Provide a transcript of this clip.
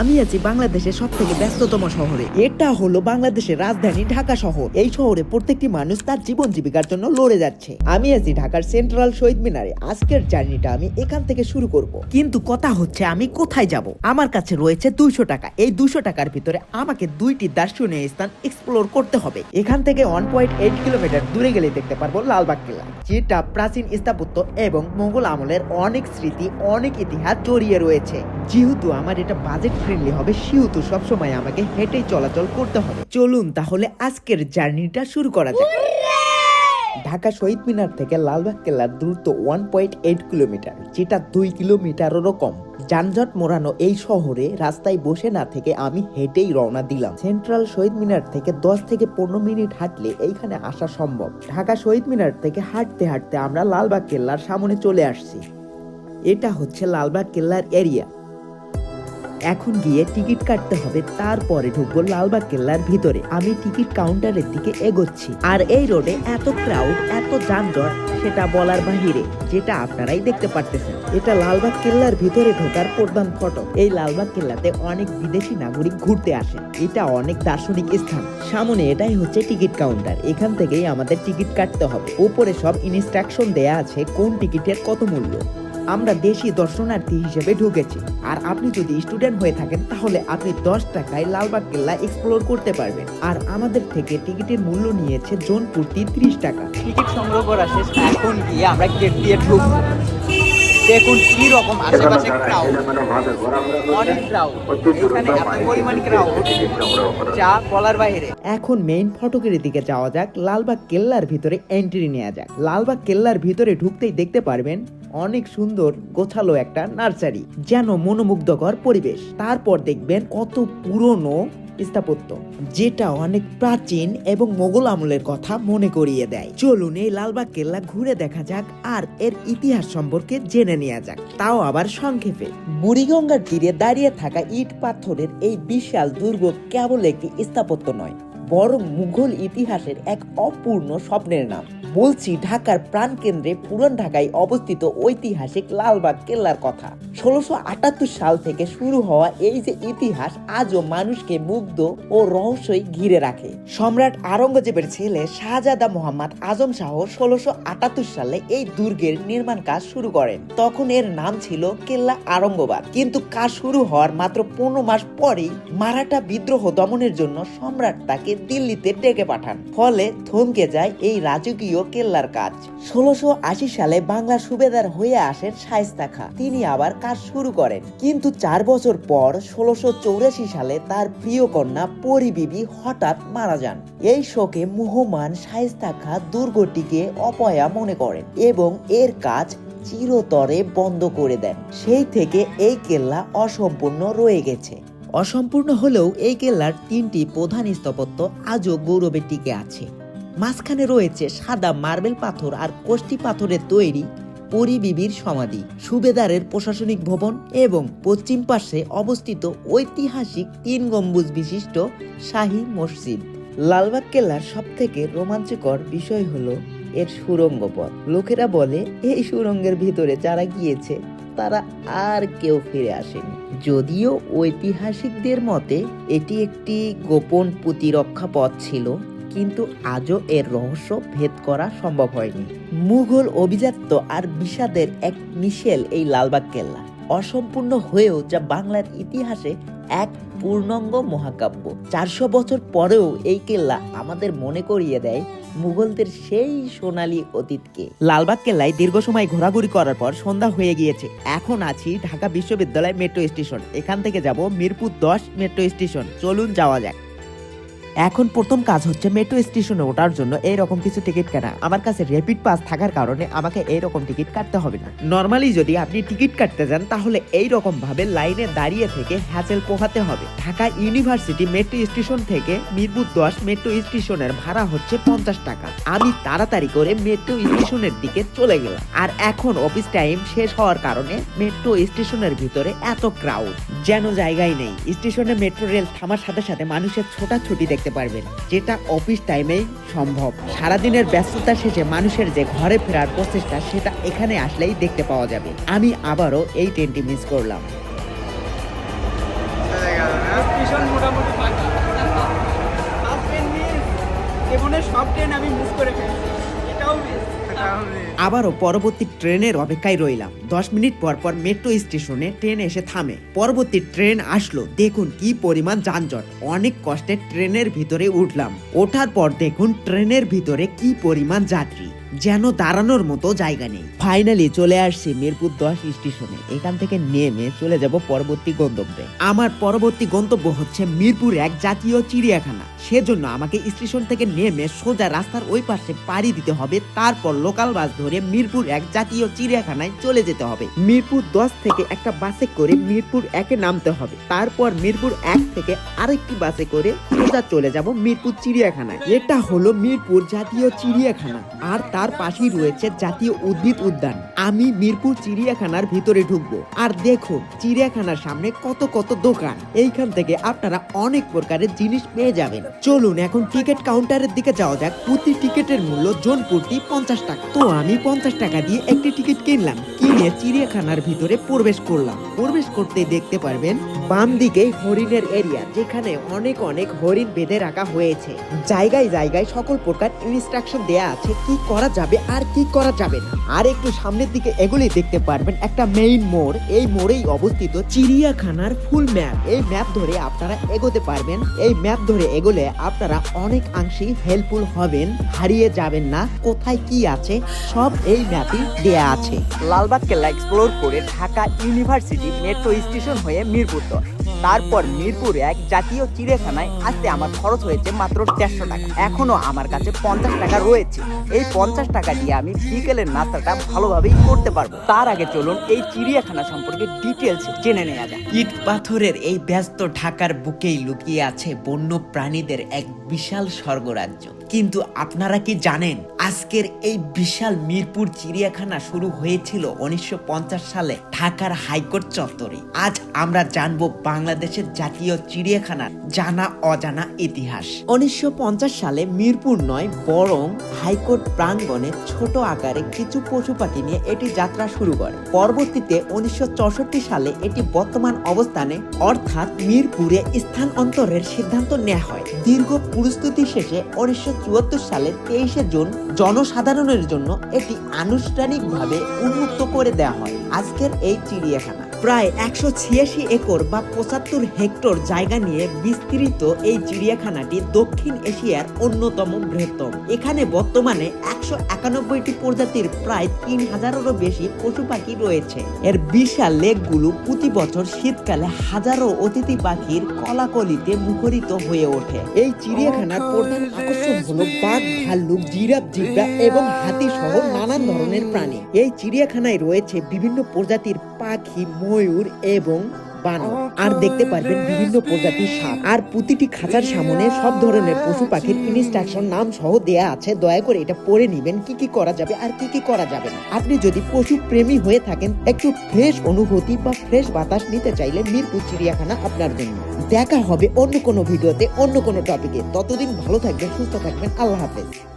আমি আছি বাংলাদেশের সব থেকে ব্যস্ততম শহরে। এটা হলো বাংলাদেশের রাজধানী ঢাকা শহর। এই শহরে প্রত্যেকটি মানুষ তার জীবন জীবিকার জন্য লড়ে যাচ্ছে। আমি আছি ঢাকার সেন্ট্রাল শহীদ মিনারে। আজকের জার্নিটা আমি এখান থেকে শুরু করব। কিন্তু কথা হচ্ছে আমি কোথায় যাব? আমার কাছে রয়েছে দুইশো টাকা। এই দুশো টাকার ভিতরে আমাকে দুইটি দার্শনীয় স্থান এক্সপ্লোর করতে হবে। এখান থেকে ওয়ান পয়েন্ট এইট কিলোমিটার দূরে গেলে দেখতে পারব লালবাগ কিল্লা, যেটা প্রাচীন স্থাপত্য এবং মোগল আমলের অনেক স্মৃতি, অনেক ইতিহাস জড়িয়ে রয়েছে। যেহেতু আমার এটা বাজেট ফ্রেন্ডলি হবে সেহেতু সবসময় আমাকে হেঁটেই চলাচল করতে হবে। চলুন তাহলে আজকের জার্নিটা শুরু করা যাক। ঢাকা শহীদ মিনার থেকে লালবাগ কেল্লার দূরত্ব ওয়ান পয়েন্ট এইট কিলোমিটার যেটা দুই কিলোমিটারেরও কম। যানজট মোড়ানো এই শহরে রাস্তায় বসে না থেকে আমি হেঁটেই রওনা দিলাম। সেন্ট্রাল শহীদ মিনার থেকে দশ থেকে পনেরো মিনিট হাঁটলে এইখানে আসা সম্ভব। ঢাকা শহীদ মিনার থেকে হাঁটতে হাঁটতে আমরা লালবাগ কেল্লার সামনে চলে আসছি। এটা হচ্ছে লালবাগ কেল্লার এরিয়া। এখন গিয়ে টিকিট কাটতে হবে, তারপরে ঢুকবো লালবাগ কেল্লার ভিতরে। আমি টিকিট কাউন্টারের দিকে এগোচ্ছি। আর এই রোডে এত ক্রাউড এত যানজট, সেটা বলার বাহিরে যেটা আপনারাই দেখতে পারতেছেন। এটা লালবাগ কেল্লার ভিতরে ঢোকার প্রধান ফটক। এই লালবাগ কেল্লাতে অনেক বিদেশি নাগরিক ঘুরতে আসে এটা অনেক দার্শনিক স্থান। সামনে এটাই হচ্ছে টিকিট কাউন্টার। এখান থেকেই আমাদের টিকিট কাটতে হবে। উপরে সব ইনস্ট্রাকশন দেয়া আছে কোন টিকিটের কত মূল্য। আমরা দেশি দর্শনার্থী হিসেবে ঢুকেছি। আর আপনি যদি স্টুডেন্ট হয়ে থাকেন, তাহলে আপনি দশ টাকায় লালবাগ কেল্লা এক্সপ্লোর করতে পারবেন। আর আমাদের থেকে টিকিটের মূল্য নিয়েছে জোনপুরটি প্রতি ত্রিশ টাকা। টিকিট সংগ্রহ করা শেষ। এখন গিয়ে আমরা গেট দিয়ে ঢুকবো। দেখুন কি রকম আশেপাশে ক্রাউড অনেক ক্রাউড এখানে এত পরিমাণ ক্রাউড যা বলার বাইরে। এখন মেইন ফটকের দিকে যাওয়া যাক লালবাগ কেল্লার ভিতরে এন্ট্রি নেওয়া যাক। লালবাগ কেল্লার ভিতরে ঢুকতেই দেখতে পারবেন অনেক সুন্দর গোছালো একটা নার্সারি যেন মনোমুগ্ধকর পরিবেশ। তারপর দেখবেন কত পুরনো স্থাপত্য, যেটা অনেক প্রাচীন এবং মোগল আমলের কথা মনে করিয়ে দেয়। চলুন এই লালবাগ কেল্লা ঘুরে দেখা যাক আর এর ইতিহাস সম্পর্কে জেনে নেওয়া যাক। তাও আবার সংক্ষেপে। বুড়িগঙ্গার তীরে দাঁড়িয়ে থাকা ইট পাথরের এই বিশাল দুর্গ কেবল একটি স্থাপত্য নয়, বরং মুঘল ইতিহাসের এক অপূর্ণ স্বপ্নের নাম। বলছি, ঢাকার প্রাণকেন্দ্রে পুরান ঢাকায় অবস্থিত ঐতিহাসিক লালবাগ কেল্লার কথা। ষোলোশো আটাত্তর সাল থেকে শুরু হওয়া এই যে ইতিহাস, আজও মানুষকে মুগ্ধ ও রহস্যই ঘিরে রাখে। সম্রাট আরঙ্গজেবের ছেলে শাহজাদা মোহাম্মদ আজম শাহ ষোলোশো আটাত্তর সালে এই দুর্গের নির্মাণ কাজ শুরু করেন। তখন এর নাম ছিল কেল্লা আরঙ্গবাদ কিন্তু কাজ শুরু হওয়ার মাত্র পনেরো মাস পরেই মারাঠা বিদ্রোহ দমনের জন্য সম্রাট তাকে দিল্লিতে ডেকে পাঠান। ফলে থমকে যায় এই রাজকীয় কেল্লার কাজ। ষোলোশো আশি সালে বাংলার সুবেদার হয়ে আসেন শায়েস্তা খা। তিনি আবার কাজ শুরু করেন। কিন্তু চার বছর পর ষোলোশো চৌরাশি সালে তার প্রিয় কন্যা পরিবিবি হঠাৎ মারা যান। এই শোকে মুহমান শায়েস্তা খা দুর্গটিকে অপয়া মনে করেন এবং এর কাজ চিরতরে বন্ধ করে দেন। সেই থেকে এই কেল্লা অসম্পূর্ণ রয়ে গেছে। অসম্পূর্ণ হলেও এই কেল্লার তিনটি প্রধান স্থাপত্য আজও গৌরবে টিকে আছে। মাঝখানে রয়েছে সাদা মার্বেল পাথর আর কোষ্টি পাথরের তৈরি পরিবিবির সমাধি, সুবেদারের প্রশাসনিক ভবন এবং পশ্চিম পাশে অবস্থিত ঐতিহাসিক তিন গম্বুজ বিশিষ্ট শাহী মসজিদ। লালবাগ কেল্লার সব থেকে রোমাঞ্চকর বিষয় হলো এর সুরঙ্গ পথ। লোকেরা বলে, এই সুরঙ্গের ভিতরে যারা গিয়েছে, তারা আর কেউ ফিরে আসেনি। যদিও ঐতিহাসিকদের মতে, এটি একটি গোপন প্রতিরক্ষা পথ ছিল। কিন্তু আজও এর রহস্য ভেদ করা সম্ভব হয়নি। মুঘল অভিজাত্য আর বিষাদের এক মিশেল এই লালবাগ কেল্লা। অসম্পূর্ণ হয়েও যা বাংলার ইতিহাসে এক পূর্ণাঙ্গ মহাকাব্য। চারশো বছর পরেও এই কেল্লা আমাদের মনে করিয়ে দেয় মুঘলদের সেই সোনালী অতীতকে। লালবাগ কেল্লায় দীর্ঘ সময় ঘোরাঘুরি করার পর সন্ধ্যা হয়ে গিয়েছে। এখন আছি ঢাকা বিশ্ববিদ্যালয় মেট্রো স্টেশন। এখান থেকে যাব মিরপুর দশ মেট্রো স্টেশন। চলুন যাওয়া যাক। এখন প্রথম কাজ হচ্ছে মেট্রো স্টেশনে ওঠার জন্য এইরকম কিছু টিকিট কাটা আমার কাছে র্যাপিড পাস থাকার কারণে আমাকে এইরকম টিকিট কাটতে হবে না। নর্মালি যদি আপনি টিকিট কাটতে যান, তাহলে এই রকম ভাবে লাইনে দাঁড়িয়ে থেকে হ্যাচেল পোহাতে হবে। ঢাকা ইউনিভার্সিটি মেট্রো স্টেশন থেকে মিরপুর দশ মেট্রো স্টেশনের ভাড়া হচ্ছে পঞ্চাশ টাকা। আমি তাড়াতাড়ি করে মেট্রো স্টেশনের দিকে চলে গেলাম। আর এখন অফিস টাইম শেষ হওয়ার কারণে মেট্রো স্টেশনের ভিতরে এত ক্রাউড যেন জায়গায় নেই। স্টেশনে মেট্রো রেল থামার সাথে সাথে মানুষের ছোটাছুটি দেখতে করতে পারবেন, যেটা অফিস টাইমেই সম্ভব। সারাদিনের ব্যস্ততা শেষে মানুষের যে ঘরে ফেরার প্রচেষ্টা, সেটা এখানে আসলেই দেখতে পাওয়া যাবে। আমি আবারও এই ট্রেনটি মিস করলাম। মোটামুটি সব ট্রেন আমি মিস করে ফেলছি। আবারও পরবর্তী ট্রেনের অপেক্ষায় রইলাম। দশ মিনিট পর পর মেট্রো স্টেশনে ট্রেন এসে থামে। পরবর্তী ট্রেন আসলো। দেখুন কি পরিমাণ যানজট। অনেক কষ্টে ট্রেনের ভিতরে উঠলাম। ওঠার পর দেখুন ট্রেনের ভিতরে কি পরিমাণ যাত্রী। যেন দাঁড়ানোর মতো জায়গা নেই। ফাইনালি চলে আসছি মিরপুর দশ স্টেশনে। এখান থেকে নেমে চলে যাব পরবর্তী গন্তব্যে। আমার পরবর্তী গন্তব্য হচ্ছে মিরপুর এক জাতীয় চিড়িয়াখানা। সেজন্য আমাকে স্টেশন থেকে নেমে সোজা রাস্তার ওই পাশে পাড়ি দিতে হবে। তারপর লোকাল বাস ধরে মিরপুর এক জাতীয় চিড়িয়াখানায় চলে যেতে হবে। মিরপুর দশ থেকে একটা বাসে করে মিরপুর একে নামতে হবে। তারপর মিরপুর এক থেকে আরেকটি বাসে করে সোজা চলে যাব মিরপুর চিড়িয়াখানায়। এটা হলো মিরপুর জাতীয় চিড়িয়াখানা। আর তার পাশেই রয়েছে জাতীয় উদ্ভিদ উদ্যান। আমি মিরপুর চিড়িয়াখানার ভিতরে ঢুকবো। আর দেখুন চিড়িয়াখানার সামনে কত কত দোকান। এইখান থেকে আপনারা অনেক প্রকারের জিনিস পেয়ে যাবেন। চলুন এখন টিকিট কাউন্টারের দিকে যাওয়া যাক। প্রতি টিকিটের মূল্য জন প্রতি পঞ্চাশ টাকা। তো আমি পঞ্চাশ টাকা দিয়ে একটি টিকিট কিনলাম। কিনে চিড়িয়াখানার ভিতরে প্রবেশ করলাম। প্রবেশ করতে দেখতে পারবেন বাম দিকে হরিণের এরিয়া, যেখানে অনেক অনেক হরিণ বেঁধে রাখা হয়েছে। জায়গায় জায়গায় সকল প্রকার ইনস্ট্রাকশন দেয়া আছে, কি করা যাবে আর কি করা যাবে না। আর একটু সামনের দিকে এগুলি দেখতে পারবেন একটা মেইন মোড়। এই মোড়েই অবস্থিত চিড়িয়াখানার ফুল ম্যাপ এই ম্যাপ ধরে আপনারা এগোতে পারবেন। এই ম্যাপ ধরে এগোলে আপনারা অনেকাংশেই হেল্পফুল হবেন, হারিয়ে যাবেন না, কোথায় কি আছে, সব এই ম্যাপে দেয়া আছে। লালবাগ কেল্লা এক্সপ্লোর করে ঢাকা ইউনিভার্সিটি মেট্রো স্টেশন হয়ে মিরপুর তারপর মিরপুর এক জাতীয় চিড়িয়াখানায় আসতে আমার খরচ হয়েছে মাত্র দেড়শো টাকা। এখনও আমার কাছে পঞ্চাশ টাকা রয়েছে। এই পঞ্চাশ টাকা দিয়ে আমি বিকেলের নাস্তাটা ভালোভাবেই করতে পারব। তার আগে চলুন এই চিড়িয়াখানা সম্পর্কে ডিটেলস জেনে নেওয়া যাক। ইট পাথরের এই ব্যস্ত ঢাকার বুকেই লুকিয়ে আছে বন্য প্রাণীদের এক বিশাল স্বর্গরাজ্য। কিন্তু আপনারা কি জানেন, আজকের এই বিশাল মিরপুর চিড়িয়াখানা শুরু হয়েছিল উনিশশো সালে ঢাকার হাইকোর্ট চত্বরে। আজ আমরা জানব বাংলাদেশের জাতীয় চিড়িয়াখানার জানা অজানা ইতিহাস। উনিশশো সালে মিরপুর নয়, বরং হাইকোর্ট প্রাঙ্গণে ছোট আকারে কিছু পশু পাখি নিয়ে এটি যাত্রা শুরু করে। পরবর্তীতে উনিশশো চৌষট্টি সালে এটি বর্তমান অবস্থানে, অর্থাৎ মিরপুরে স্থানান্তরের সিদ্ধান্ত নেওয়া হয়। দীর্ঘ প্রস্তুতি শেষে উনিশশো সালে তেইশে জুন জনসাধারণের জন্য এটি আনুষ্ঠানিকভাবে উন্মুক্ত করে দেওয়া হয়। আজকের এই চিড়িয়াখানা। প্রায় একশো ছিয়াশি একর বা পঁচাত্তর হেক্টর জায়গা নিয়ে বিস্তৃত এই চিড়িয়াখানাটি দক্ষিণ এশিয়ার অন্যতম বৃহত্তম। এখানে বর্তমানে একশো একানব্বইটি প্রজাতির প্রায় তিন হাজারেরও বেশি পশু পাখি রয়েছে। এর বিশাল লেকগুলো প্রতি বছর শীতকালে হাজারো অতিথি পাখির কলাকলিতে মুখরিত হয়ে ওঠে। এই চিড়িয়াখানার প্রধান আকর্ষণ হলো বাঘ, ভাল্লুক, জিরাফ জিব্রা এবং হাতি সহ নানান ধরনের প্রাণী। এই চিড়িয়াখানায় রয়েছে বিভিন্ন প্রজাতির পাখি, ময়ূর এবং বানর। আর দেখতে পারবেন বিভিন্ন প্রজাতির সাপ। আর প্রতিটি খাঁচার সামনে সব ধরনের পশু পাখির ইনস্ট্রাকশন নাম সহ দেয়া আছে। দয়া করে এটা পড়ে নেবেন, কি কি করা যাবে আর কি কি করা যাবে না। আপনি যদি পশু প্রেমী হয়ে থাকেন, একটু ফ্রেশ অনুভূতি বা ফ্রেশ বাতাস নিতে চাইলে মিরপুর চিড়িয়াখানা আপনার জন্য। দেখা হবে অন্য কোনো ভিডিওতে, অন্য কোনো টপিকে ততদিন ভালো থাকবেন, সুস্থ থাকবেন। আল্লাহ হাফেজ।